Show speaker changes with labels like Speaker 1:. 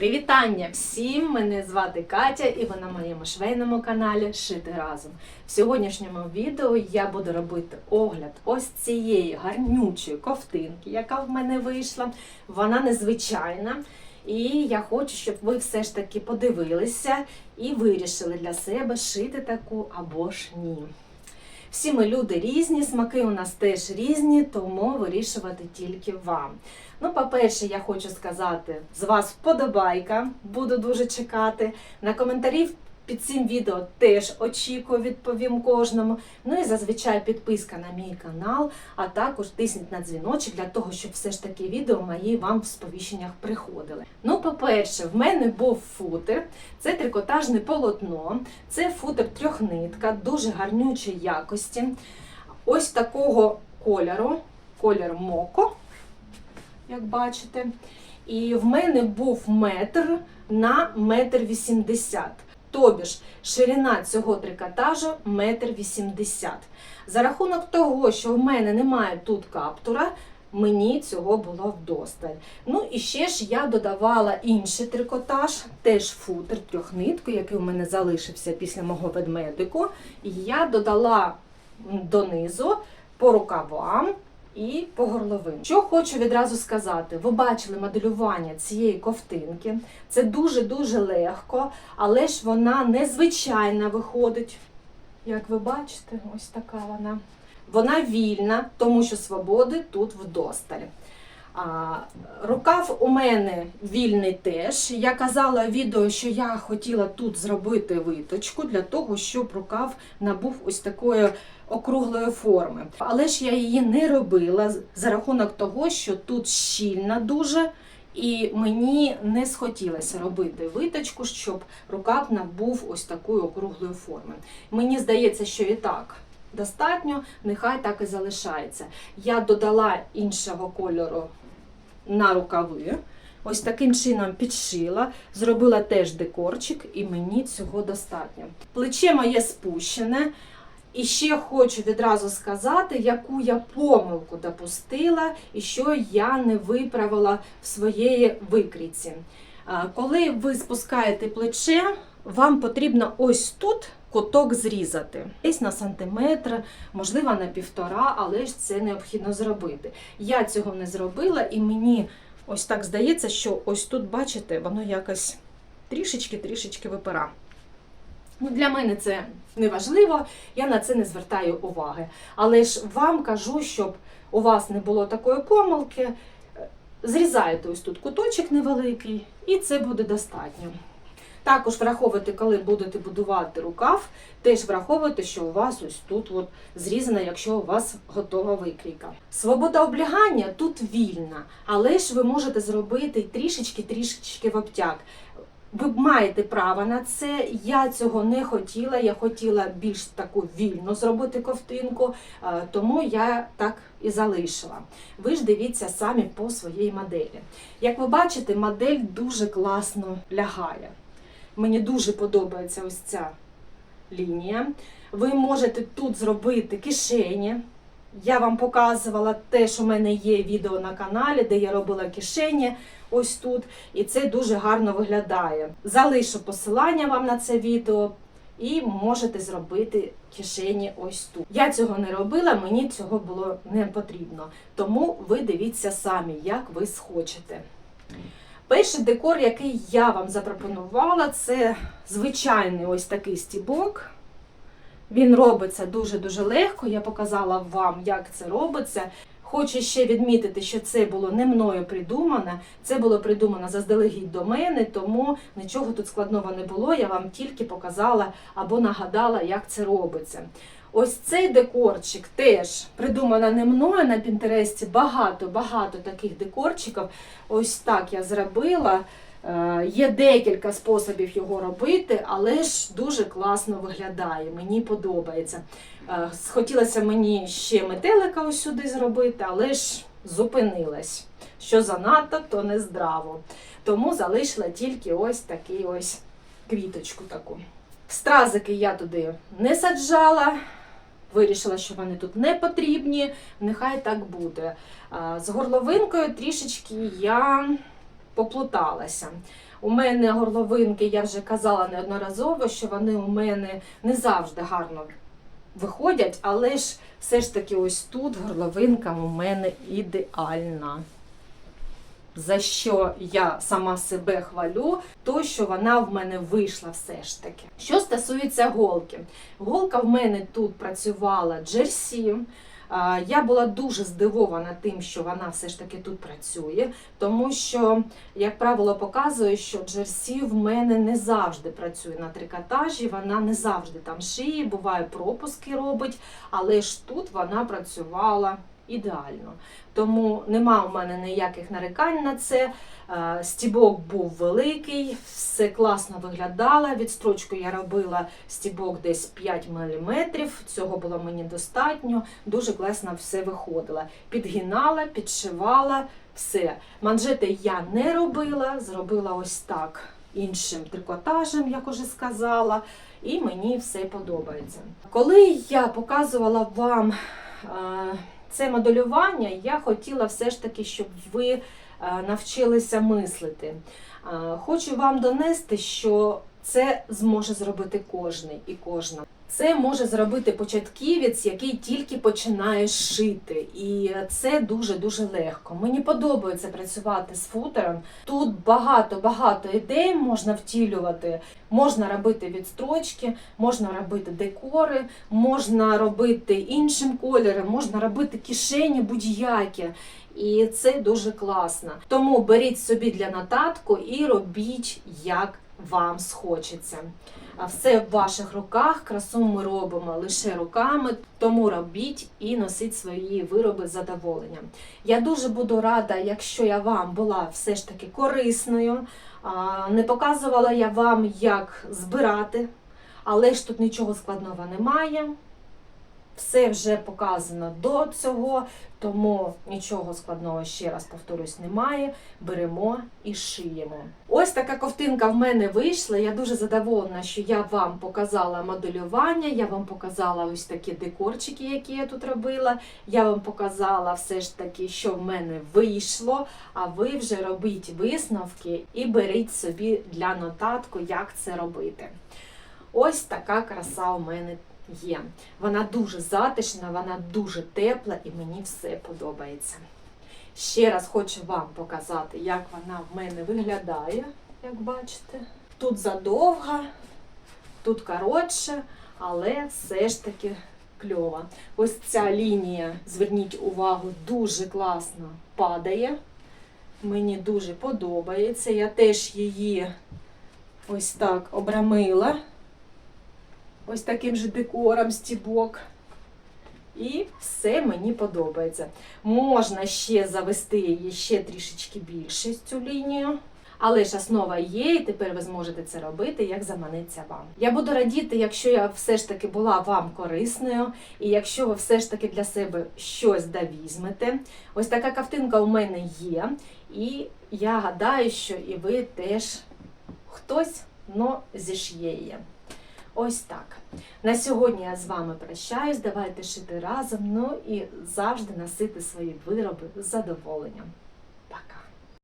Speaker 1: Привітання всім! Мене звати Катя і ви на моєму швейному каналі Шити разом. В сьогоднішньому відео я буду робити огляд ось цієї гарнючої ковтинки, яка в мене вийшла. Вона незвичайна. І я хочу, щоб ви все ж таки подивилися і вирішили для себе шити таку або ж ні. Всі ми люди різні, смаки у нас теж різні, тому вирішувати тільки вам. Ну, по-перше, я хочу сказати, з вас вподобайка, буду дуже чекати. На коментарі під цим відео теж очікую, відповім кожному. Ну і зазвичай підписка на мій канал, а також тисніть на дзвіночок для того, щоб все ж таки відео мої вам в сповіщеннях приходили. Ну, по-перше, в мене був футер, це трикотажне полотно, це футер трьохнитка, дуже гарнючої якості. Ось такого кольору, колір моко як бачите. І в мене був метр на метр вісімдесят. Тобі ж ширина цього трикотажу метр вісімдесят. За рахунок того, що в мене немає тут каптура, мені цього було вдосталь. Ну і ще ж я додавала інший трикотаж, теж футер трьохнитку, який у мене залишився після мого ведмедику. І я додала донизу по рукавам і по горловин. Що хочу відразу сказати, ви бачили моделювання цієї ковтинки. Це дуже-дуже легко, але ж вона незвичайна виходить. Як ви бачите, ось така вона. Вона вільна, тому що свободи тут вдосталь. А, рукав у мене вільний теж. Я казала в відео, що я хотіла тут зробити виточку для того, щоб рукав набув ось такої округлої форми. Але ж я її не робила за рахунок того, що тут щільна дуже. І мені не схотілося робити виточку, щоб рукав набув ось такої округлої форми. Мені здається, що і так достатньо, нехай так і залишається. Я додала іншого кольору на рукави. Ось таким чином підшила, зробила теж декорчик, і мені цього достатньо. Плече моє спущене. І ще хочу відразу сказати, яку я помилку допустила і що я не виправила в своєї викрійці. Коли ви спускаєте плече, вам потрібно ось тут куток зрізати. Десь на сантиметр, можливо, на півтора, але ж це необхідно зробити. Я цього не зробила, і мені ось так здається, що ось тут, бачите, воно якось трішечки-трішечки випира. Ну, Для мене це не важливо, я на це не звертаю уваги. Але ж вам кажу, щоб у вас не було такої помилки, е, зрізаєте ось тут куточок невеликий, і це буде достатньо. Також враховуйте, коли будете будувати рукав, теж враховуйте, що у вас ось тут от зрізано, якщо у вас готова викрійка. Свобода облягання тут вільна, але ж ви можете зробити трішечки-трішечки в обтяг. Ви маєте право на це. Я цього не хотіла. Я хотіла більш таку вільну зробити ковтинку, е, тому я так і залишила. Ви ж дивіться самі по своїй моделі. Як ви бачите, модель дуже класно лягає. Мені дуже подобається ось ця лінія. Ви можете тут зробити кишені. Я вам показувала те, що в мене є відео на каналі, де я робила кишені ось тут, і це дуже гарно виглядає. Залишу посилання вам на це відео, і можете зробити кишені ось тут. Я цього не робила, мені цього було не потрібно. Тому ви дивіться самі, як ви схочете. Перший декор, який я вам запропонувала, це звичайний ось такий стібок. Він робиться дуже-дуже легко. Я показала вам, як це робиться. Хочу ще відмітити, що це було не мною придумано, це було придумано заздалегідь до мене, тому нічого тут складного не було. Я вам тільки показала або нагадала, як це робиться. Ось цей декорчик теж придумано не мною на Пінтересті. Багато-багато таких декорчиків. Ось так я зробила. Е, Є декілька способів його робити, але ж дуже класно виглядає. Мені подобається. Е, Хотілося мені ще метелика ось сюди зробити, але ж зупинилась. Що занадто, то не здраво. Тому залишила тільки ось такий ось квіточку таку. Стразики я туди не саджала. Вирішила, що вони тут не потрібні, нехай так буде. З горловинкою трішечки я поплуталася. У мене горловинки, я вже казала неодноразово, що вони у мене не завжди гарно виходять, але ж все ж таки ось тут горловинка у мене ідеальна. За що я сама себе хвалю, то що вона в мене вийшла все ж таки. Що стосується голки, голка в мене тут працювала джерсі. Я була дуже здивована тим, що вона все ж таки тут працює, тому що, як правило, показує, що джерсі в мене не завжди працює на трикотажі, вона не завжди там шиє, буває пропуски робить, але ж тут вона працювала ідеально. Тому нема у мене ніяких нарікань на це. Е, Стібок був великий, все класно виглядало. Відстрочку я робила стібок десь 5 мм, цього було мені достатньо, дуже класно все виходило. Підгинала, підшивала, все. Манжети я не робила, зробила ось так іншим трикотажем, як уже сказала, і мені все подобається. Коли я показувала вам е, це моделювання, я хотіла все ж таки, щоб ви е, навчилися мислити. Е, Хочу вам донести, що це зможе зробити кожний і кожна. Це може зробити початківець, який тільки починає шити, і це дуже дуже легко. Мені подобається працювати з футером. Тут багато-багато ідей можна втілювати. Можна робити відстрочки, можна робити декори, можна робити іншим кольором, можна робити кишені будь-які. І це дуже класно. Тому беріть собі для нотатку і робіть, як вам схочеться. Все в ваших руках, красу ми робимо лише руками, тому робіть і носіть свої вироби з задоволенням. Я дуже буду рада, якщо я вам була все ж таки корисною. Не показувала я вам, як збирати, але ж тут нічого складного немає. Все вже показано до цього, тому нічого складного, ще раз повторюсь, немає. Беремо і шиємо. Ось така ковтинка в мене вийшла. Я дуже задоволена, що я вам показала моделювання, я вам показала ось такі декорчики, які я тут робила. Я вам показала все ж таки, що в мене вийшло. А ви вже робіть висновки і беріть собі для нотатку, як це робити. Ось така краса у мене є. Вона дуже затишна, вона дуже тепла і мені все подобається. Ще раз хочу вам показати, як вона в мене виглядає, як бачите. Тут задовга, тут коротше, але все ж таки кльова. Ось ця лінія, зверніть увагу, дуже класно падає. Мені дуже подобається. Я теж її ось так обрамила ось таким же декором стібок. І все мені подобається. Можна ще завести її ще трішечки більше цю лінію. Але ж основа є, і тепер ви зможете це робити, як заманиться вам. Я буду радіти, якщо я все ж таки була вам корисною, і якщо ви все ж таки для себе щось довізьмете. Ось така кавтинка у мене є, і я гадаю, що і ви теж хтось но зіш'є її. Ось так. На сьогодні я з вами прощаюсь. Давайте шити разом. Ну і завжди носити свої вироби з задоволенням.